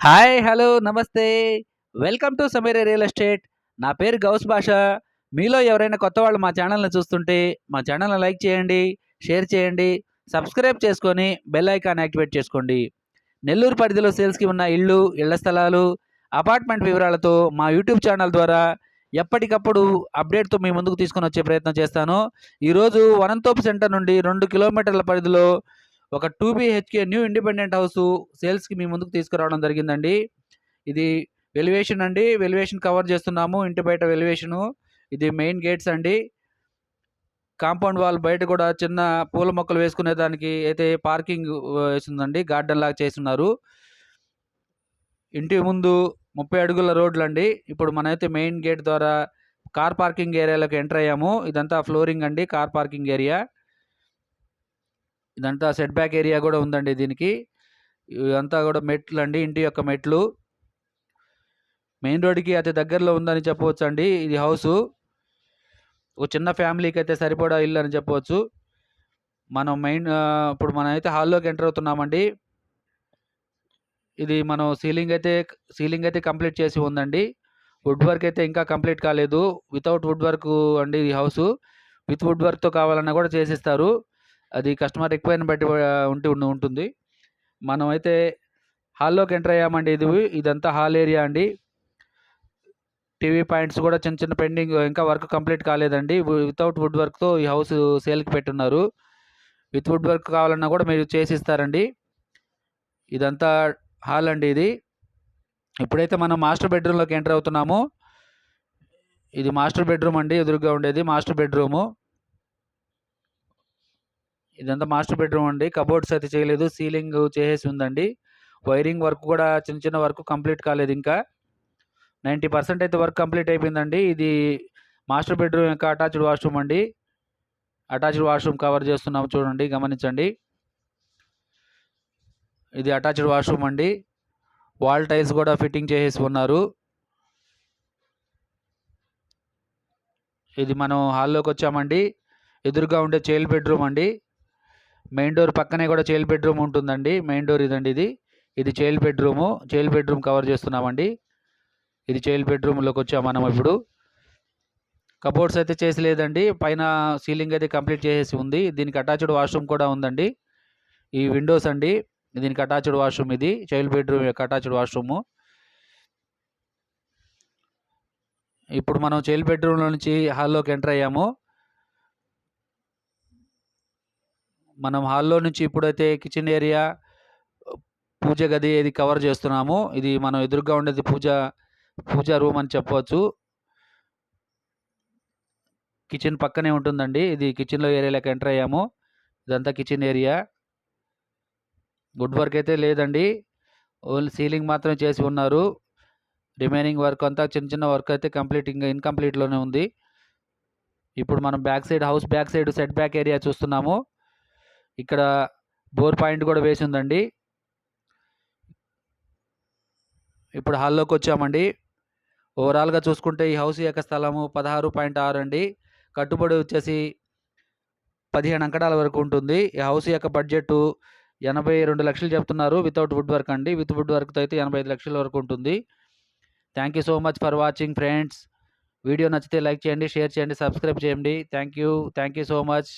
Hi hello నమస్తే. Welcome to Sameera real estate. నా పేరు గౌస్ భాష. మీలో ఎవరైనా కొత్త వాళ్ళు మా ఛానల్ని చూస్తుంటే మా ఛానల్ని లైక్ చేయండి షేర్ చేయండి సబ్స్క్రైబ్ చేసుకొని బెల్ ఐకాన్ యాక్టివేట్ చేసుకోండి. నెల్లూరు పరిధిలో సేల్స్కి ఉన్న ఇళ్ళు ఇళ్ళ స్థలాలు అపార్ట్మెంట్ వివరాలతో మా యూట్యూబ్ ఛానల్ ద్వారా ఎప్పటికప్పుడు అప్డేట్తో మీ ముందుకు తీసుకొని వచ్చే ప్రయత్నం చేస్తాను. ఈరోజు వనంతోపు సెంటర్ నుండి రెండు కిలోమీటర్ల పరిధిలో ఒక two BHK new independent house సేల్స్కి మీ ముందుకు తీసుకురావడం జరిగిందండి. ఇది వెలివేషన్ అండి. వెలివేషన్ కవర్ చేస్తున్నాము ఇంటి బయట వెలివేషను. ఇది మెయిన్ గేట్స్ అండి. కాంపౌండ్ వాల్ బయట కూడా చిన్న పూల మొక్కలు వేసుకునే దానికి అయితే పార్కింగ్ వేసిందండి. గార్డెన్ లాగా చేస్తున్నారు. ఇంటి ముందు ముప్పై అడుగుల రోడ్లు అండి ఇప్పుడు మనమైతే మెయిన్ గేట్ ద్వారా కార్ పార్కింగ్ ఏరియాలోకి ఎంటర్ అయ్యాము. ఇదంతా ఫ్లోరింగ్ అండి. Car parking area. ఇదంతా సెట్ బ్యాక్ ఏరియా కూడా ఉందండి దీనికి. ఇదంతా కూడా మెట్లు అండి ఇంటి యొక్క మెట్లు. మెయిన్ రోడ్డుకి అతి దగ్గరలో ఉందని చెప్పవచ్చు అండి ఇది హౌసు. ఒక చిన్న ఫ్యామిలీకి అయితే సరిపడా ఇల్లు అని చెప్పవచ్చు. మనం మెయిన్ ఇప్పుడు మనం అయితే హాల్లోకి ఎంటర్ అవుతున్నామండి. ఇది మనం సీలింగ్ అయితే సీలింగ్ అయితే కంప్లీట్ చేసి ఉందండి. వుడ్ వర్క్ అయితే ఇంకా కంప్లీట్ కాలేదు. వితౌట్ వుడ్ వర్క్ అండి ఈ హౌస్. విత్ వుడ్ వర్క్తో కావాలన్నా కూడా చేసిస్తారు. అది కస్టమర్ రిక్వైర్ని బట్టి ఉండి ఉంటుంది. మనమైతే హాల్లోకి ఎంటర్ అయ్యామండి ఇది ఇదంతా హాల్ ఏరియా అండి. టీవీ పాయింట్స్ కూడా చిన్న చిన్న పెండింగ్ ఇంకా వర్క్ కంప్లీట్ కాలేదండి. వితౌట్ వుడ్ వర్క్తో ఈ హౌస్ సేల్కి పెట్టున్నారు. విత్ వుడ్ వర్క్ కావాలన్నా కూడా మీరు చేసి ఇస్తారండి ఇదంతా హాల్ అండి ఇది. ఇప్పుడైతే మనం మాస్టర్ బెడ్రూమ్లోకి ఎంటర్ అవుతున్నాము. ఇది మాస్టర్ బెడ్రూమ్ అండి ఎదురుగా ఉండేది మాస్టర్ బెడ్రూము. ఇదంతా మాస్టర్ బెడ్రూమ్ అండి. కబోర్డ్స్ అయితే చేయలేదు. సీలింగ్ చేసేసి ఉందండి. వైరింగ్ వర్క్ కూడా చిన్న చిన్న వర్క్ కంప్లీట్ కాలేదు ఇంకా. నైంటీ పర్సెంట్ అయితే వర్క్ కంప్లీట్ అయిపోయిందండి. ఇది మాస్టర్ బెడ్రూమ్ యొక్క అటాచ్డ్ వాష్రూమ్ అండి. అటాచ్డ్ వాష్రూమ్ కవర్ చేస్తున్నాము చూడండి గమనించండి. ఇది అటాచ్డ్ వాష్రూమ్ అండి. వాల్ టైల్స్ కూడా ఫిట్టింగ్ చేసేసి ఉన్నారు. ఇది మనం హాల్లోకి వచ్చామండి. ఎదురుగా ఉండే చైల్డ్ బెడ్రూమ్ అండి. మెయిన్ డోర్ పక్కనే కూడా చైల్డ్ బెడ్రూమ్ ఉంటుందండి. మెయిన్ డోర్ ఇదండి ఇది. ఇది child bedroom. Child bedroom cover చేస్తున్నామండి. ఇది చైల్డ్ బెడ్రూమ్లోకి వచ్చాం మనం ఇప్పుడు. కబోర్డ్స్ అయితే చేసి లేదండి పైన సీలింగ్ అయితే కంప్లీట్ చేసేసి ఉంది. దీనికి అటాచ్డ్ వాష్రూమ్ కూడా ఉందండి. ఈ విండోస్ అండి. దీనికి అటాచ్డ్ వాష్రూమ్ ఇది. చైల్డ్ బెడ్రూమ్ యొక్క అటాచ్డ్ వాష్రూము. ఇప్పుడు మనం చైల్డ్ బెడ్రూమ్లో నుంచి హాల్లోకి ఎంటర్ అయ్యాము. మనం హాల్లో నుంచి ఇప్పుడైతే కిచెన్ ఏరియా పూజ గది ఇది కవర్ చేస్తున్నాము. ఇది మనం ఎదురుగా ఉండేది పూజ పూజ రూమ్ అని చెప్పవచ్చు. కిచెన్ పక్కనే ఉంటుందండి. ఇది కిచెన్లో ఏరియాలోకి ఎంటర్ అయ్యాము. ఇదంతా కిచెన్ ఏరియా. వుడ్ వర్క్ అయితే లేదండి. ఓన్లీ సీలింగ్ మాత్రమే చేసి ఉన్నారు. రిమైనింగ్ వర్క్ అంతా చిన్న చిన్న వర్క్ అయితే కంప్లీట్ ఇంకా ఇన్కంప్లీట్లోనే ఉంది. ఇప్పుడు మనం back side house back side set back area చూస్తున్నాము. ఇక్కడ బోర్ పాయింట్ కూడా వేసి ఉందండి. ఇప్పుడు హాల్లోకి వచ్చామండి. ఓవరాల్గా చూసుకుంటే ఈ హౌస్ యొక్క స్థలము పదహారు పాయింట్ ఆరు అండి. కట్టుబడి వచ్చేసి పదిహేను అంకడాల వరకు ఉంటుంది. ఈ హౌస్ యొక్క బడ్జెట్ ఎనభై రెండు లక్షలు చెప్తున్నారు. వితౌట్ వుడ్ వర్క్ అండి. విత్ వుడ్ వర్క్తో అయితే ఎనభై ఐదు లక్షల వరకు ఉంటుంది. Thank you so much for watching friends. Video నచ్చితే లైక్ చేయండి షేర్ చేయండి సబ్స్క్రైబ్ చేయండి. Thank you. Thank you so much.